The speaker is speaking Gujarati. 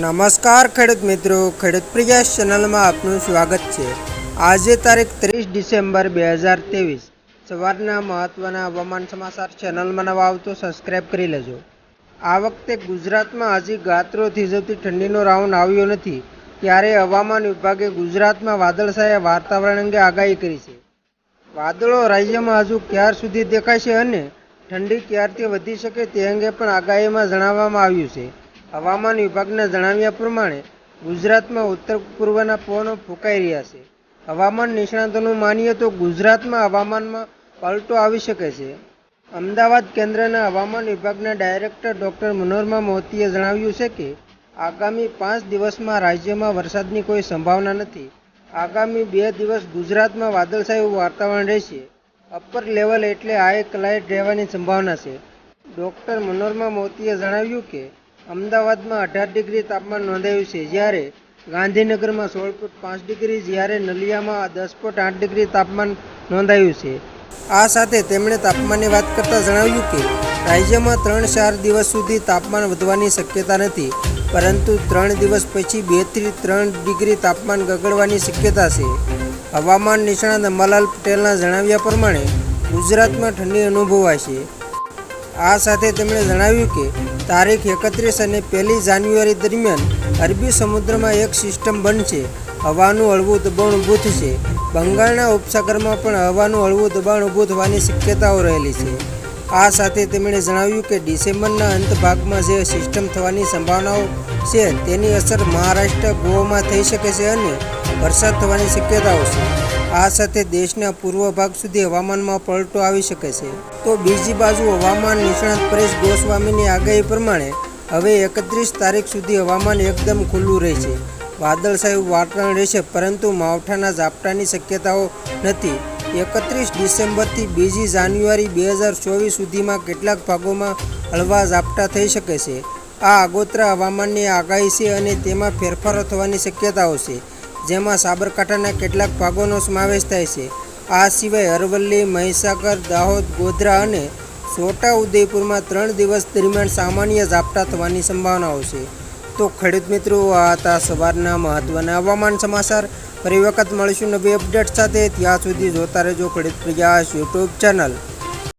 નમસ્કાર ખેડૂત મિત્રો, ખેડૂત પ્રિયા ચેનલમાં આપનું સ્વાગત છે. આજે તારીખ ત્રીસ ડિસેમ્બર બે હજાર ત્રેવીસ. સવારના મહત્ત્વના હવામાન સમાચાર ચેનલમાં નવા આવતો સબસ્ક્રાઈબ કરી લેજો. આ વખતે ગુજરાતમાં હજી ગાત્રો થીજવતી ઠંડીનો રાઉન્ડ આવ્યો નથી. ત્યારે હવામાન વિભાગે ગુજરાતમાં વાદળછાયા વાતાવરણ અંગે આગાહી કરી છે. વાદળો રાજ્યમાં હજુ ક્યાર સુધી દેખાશે અને ઠંડી ક્યારથી વધી શકે તે અંગે પણ આગાહીમાં જણાવવામાં આવ્યું છે. હવામાન વિભાગના જણાવ્યા પ્રમાણે ગુજરાતમાં ઉત્તર પૂર્વના પવનો ફૂંકાઈ રહ્યા છે. હવામાન નિષ્ણાતોનું માનીએ તો ગુજરાતમાં હવામાનમાં પલટો આવી શકે છે. અમદાવાદ કેન્દ્રના હવામાન વિભાગના ડાયરેક્ટર ડૉક્ટર મનોરમા મોતીએ જણાવ્યું છે કે, આગામી પાંચ દિવસમાં રાજ્યમાં વરસાદની કોઈ સંભાવના નથી. આગામી બે દિવસ ગુજરાતમાં વાદળછાયું વાતાવરણ રહેશે. અપર લેવલ એટલે હાઈ ક્લાઇટ રહેવાની સંભાવના છે. ડૉક્ટર મનોરમા મોતીએ જણાવ્યું કે અમદાવાદમાં અઢાર ડિગ્રી તાપમાન નોંધાયું છે. જ્યારે ગાંધીનગરમાં સોળ પોઈન્ટ પાંચ ડિગ્રી, જ્યારે નલિયામાં દસ પોઈન્ટ આઠ ડિગ્રી તાપમાન નોંધાયું છે. આ સાથે તેમણે તાપમાનની વાત કરતાં જણાવ્યું કે, રાજ્યમાં ત્રણ ચાર દિવસ સુધી તાપમાન વધવાની શક્યતા નથી, પરંતુ ત્રણ દિવસ પછી બેથી ત્રણ ડિગ્રી તાપમાન ગગડવાની શક્યતા છે. હવામાન નિષ્ણાત અંબાલાલ પટેલના જણાવ્યા પ્રમાણે ગુજરાતમાં ઠંડી અનુભવાશે આ સાથે તેમણે જણાવ્યું કે તારીખ એકત્રીસ અને પહેલી જાન્યુઆરી દરમિયાન અરબી સમુદ્રમાં એક સિસ્ટમ બનશે. હવાનું હળવું દબાણ ઊભું થશે. બંગાળના ઉપસાગરમાં પણ હવાનું હળવું દબાણ ઊભું થવાની શક્યતાઓ રહેલી છે. આ સાથે તેમણે જણાવ્યું કે ડિસેમ્બરના અંત ભાગમાં જે સિસ્ટમ થવાની સંભાવનાઓ છે, તેની અસર મહારાષ્ટ્ર, ગોવામાં થઈ શકે છે અને વરસાદ થવાની શક્યતાઓ છે. આ સાથે દેશના પૂર્વ ભાગ સુધી હવામાનમાં પલટો આવી શકે છે. તો બીજી બાજુ હવામાન નિષ્ણાત પરેશ ગોસ્વામીની આગાહી પ્રમાણે હવે એકત્રીસ તારીખ સુધી હવામાન એકદમ ખુલ્લું રહેશે. વાદળછાયું વાતાવરણ રહેશે, પરંતુ માવઠાના ઝાપટાની શક્યતાઓ નથી. એકત્રીસ ડિસેમ્બરથી બીજી જાન્યુઆરી બે હજાર ચોવીસ સુધીમાં કેટલાક ભાગોમાં હળવા ઝાપટા થઈ શકે છે. આ આગોતરા હવામાનની આગાહી છે અને તેમાં ફેરફારો થવાની શક્યતાઓ છે. જેમાં સાબરકાંઠાના કેટલાક ભાગોનો સમાવેશ થાય છે. આ સિવાય અરવલ્લી, મહીસાગર, દાહોદ, ગોધરા અને છોટા ઉદયપુરમાં ત્રણ દિવસ દરમિયાન સામાન્ય ઝાપટા થવાની સંભાવનાઓ છે. તો ખેડૂત મિત્રો, આ હતા સવારના મહત્ત્વના હવામાન સમાચાર. ફરી વખત મળીશું નવી અપડેટ સાથે. ત્યાં સુધી જોતા રહેજો ખેડૂત પ્રયાસ યુટ્યુબ ચેનલ.